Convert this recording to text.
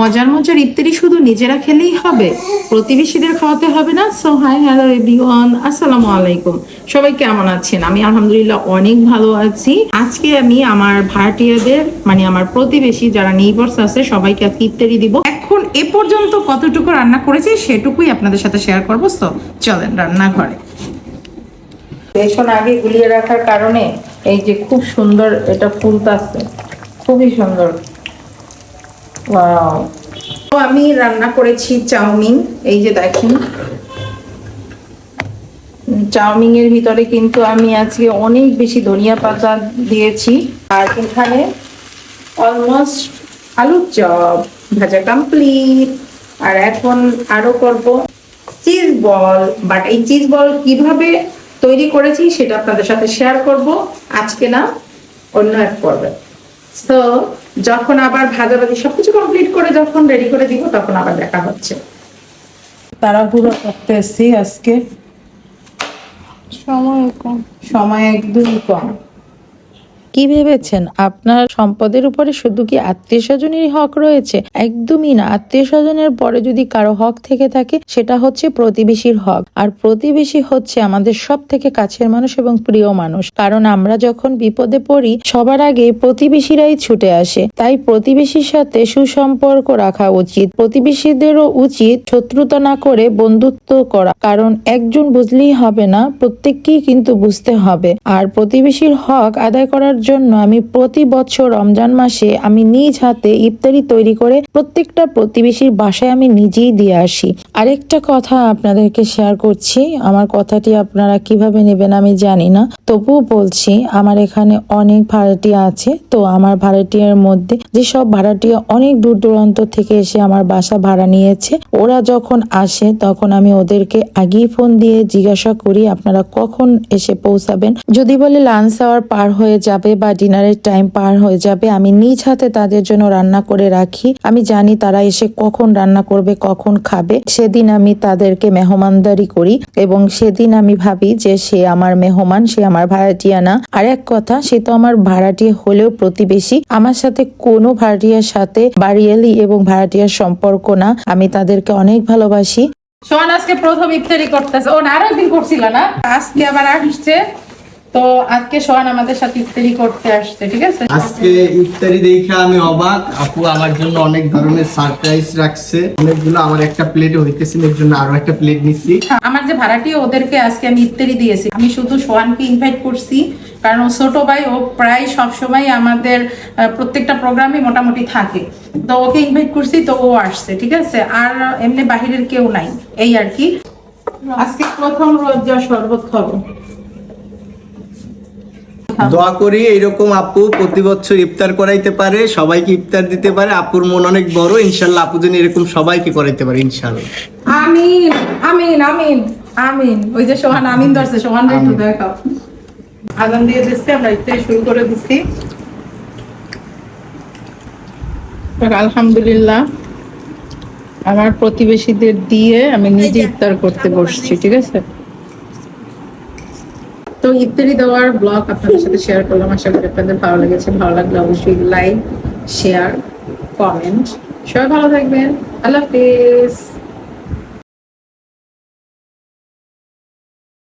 মজার মজার ইত্যাদি শুধু নিজেরা খেলেই হবে? প্রতিবেশীদের খাওয়াতে হবে না? সো হাই হ্যালো এভরিওয়ান আসসালামু আলাইকুম। সবাই কেমন আছেন? আমি আলহামদুলিল্লাহ অনেক ভালো আছি। আজকে আমি আমার ভাড়াটিয়াদের মানে আমার প্রতিবেশী যারা নেইবার্স আছে, সবাইকে আজকে ইত্যাদি দিব। এখন এ পর্যন্ত কতটুকু রান্না করেছি সেটুকুই আপনাদের সাথে শেয়ার করব। তো চলেন রান্নাঘরে। বেসন আগে গুলিয়ে রাখার কারণে এই যে খুব সুন্দর এটা ফুলতাছে। খুবই সুন্দর. তো আমি রান্না করেছি চাউমিন, এই যে দেখেন। চাউমিন এর ভিতরে কিন্তু আমি আজকে অনেক বেশি ধনিয়া পাতা দিয়েছি। আর এখানে অলমোস্ট আলুর চপ, ভাজা কমপ্লিট আর এখন আরও করব চিজ বল বাট এই চিজ বল কীভাবে তৈরি করেছি সেটা আপনাদের সাথে শেয়ার করব। আজকে না অন্য এক পর্বে। তো যখন আবার ভাজা ভাজাভাজি সবকিছু কমপ্লিট করে যখন রেডি করে দিব তখন আবার দেখা হচ্ছে। তাড়াহুড়ো করতে এসছি আজকে। সময় কম। সময় একদমই কম। কি ভেবেছেন? আপনার সম্পদের উপরে শুধু কি আত্মীয় স্বজনেরই হক রয়েছে? একদমই না। আত্মীয় স্বজনের পরে যদি কারও হক থেকে থাকে, সেটা হচ্ছে প্রতিবেশীর হক। আর প্রতিবেশী হচ্ছে আমাদের সব থেকে কাছের মানুষ এবং প্রিয় মানুষ। কারণ আমরা যখন বিপদে পড়ি, সবার আগে প্রতিবেশীরাই ছুটে আসে। তাই প্রতিবেশীর সাথে সুসম্পর্ক রাখা উচিত। প্রতিবেশীদেরও উচিত শত্রুতা না করে বন্ধুত্ব করা। কারণ একজন বুঝলেই হবে না, প্রত্যেককেই কিন্তু বুঝতে হবে। আর প্রতিবেশীর হক আদায় করার জন্য আমি প্রতি বছর রমজান মাসে আমি নিজ হাতে ইফতারি তৈরি করে প্রত্যেকটা প্রতিবেশীর বাসায় আমি নিজেই দিয়ে আসি। আরেকটা কথা আপনাদেরকে শেয়ার করছি। আমার কথাটি আপনারা কীভাবে নেবেন আমি জানি না। তবুও বলছি, আমার এখানে অনেক ভাড়াটিয়া আছে। তো আমার ভাড়াটিয়ার মধ্যে যেসব ভাড়াটিয়া অনেক দূর দূরান্ত থেকে এসে আমার বাসা ভাড়া নিয়েছে, ওরা যখন আসে তখন আমি ওদেরকে আগেই ফোন দিয়ে জিজ্ঞাসা করি, আপনারা কখন এসে পৌঁছাবেন? যদি বলে লাঞ্চ আওয়ার পার হয়ে যাবে বা ডিনারের টাইম পার হয়ে যাবে, আমি নিজ হাতে তাদের জন্য রান্না করে রাখি। আমি জানি তারা এসে কখন রান্না করবে, কখন খাবে। সেদিন আমি তাদেরকে মেহমানদারি করি এবং সেদিন আমি ভাবি যে সে আমার মেহমান, সে আমার ভাড়াটিয়া না। আর এক কথা, সে তো আমার ভাড়াটিয়া হলেও প্রতিবেশী। আমার সাথে কোনো ভাড়াটিয়ার সাথে বাড়িয়ালি এবং ভাড়াটিয়ার সম্পর্ক না। আমি তাদেরকে অনেক ভালোবাসি। সোহান আজকে প্রথম ইফতারি করতেছে। ও না আরও একদিন করছিল না? আজকে আবার আসছে। তো আজকে সোহান আমাদের সাথে ইফতারি করতে আসছে ঠিক আছে? আজকে ইফতারি দেখে আমি অবাক। আপু আমার জন্য অনেক ধরনের সারপ্রাইজ রাখছে। অনেকগুলো আমার একটা প্লেট হইতেছিল এর জন্য আরও একটা প্লেট নিচ্ছি আমার যে ভাড়াটি ওদেরকে আজকে আমি ইফতারি দিয়েছি। আমি শুধু সোহানকে ইনভাইট করছি কারণ ও ছোট ভাই ও প্রায় সব সময় আমাদের প্রত্যেকটা প্রোগ্রামে মোটামুটি থাকে। তো ওকে ইনভাইট করছি তো ও আসছে ঠিক আছে? আর এমনি বাহিরের কেউ নাই এই আর কি। আজকে প্রথম রোজা শরবত খাব দোয়া করি এইরকম আপু প্রতি বছর ইফতার করাইতে পারে সবাইকে ইফতার দিতে পারে। আপুর মন অনেক বড় ইনশাল্লাহ আপু যেন এরকম সবাইকে করাইতে পারে ইনশাল্লাহ। আমিন আমিন আমিন আমিন। ওই যে সোহান আমিন ধরছে সোহান একটু। দেখাও। আজান দিয়ে দিচ্ছে আমরা ইফতারি শুরু করে দিচ্ছি। আলহামদুলিল্লাহ আমার প্রতিবেশীদের দিয়ে আমি নিজে ইফতার করতে বসছি ঠিক আছে? তো ইফতারি দেওয়ার ব্লগ আপনাদের সাথে শেয়ার করলাম। আশা করি আপনাদের ভালো লেগেছে। ভালো লাগলে অবশ্যই লাইক শেয়ার কমেন্ট সবাই ভালো থাকবেন। আল্লাহ হাফিজ।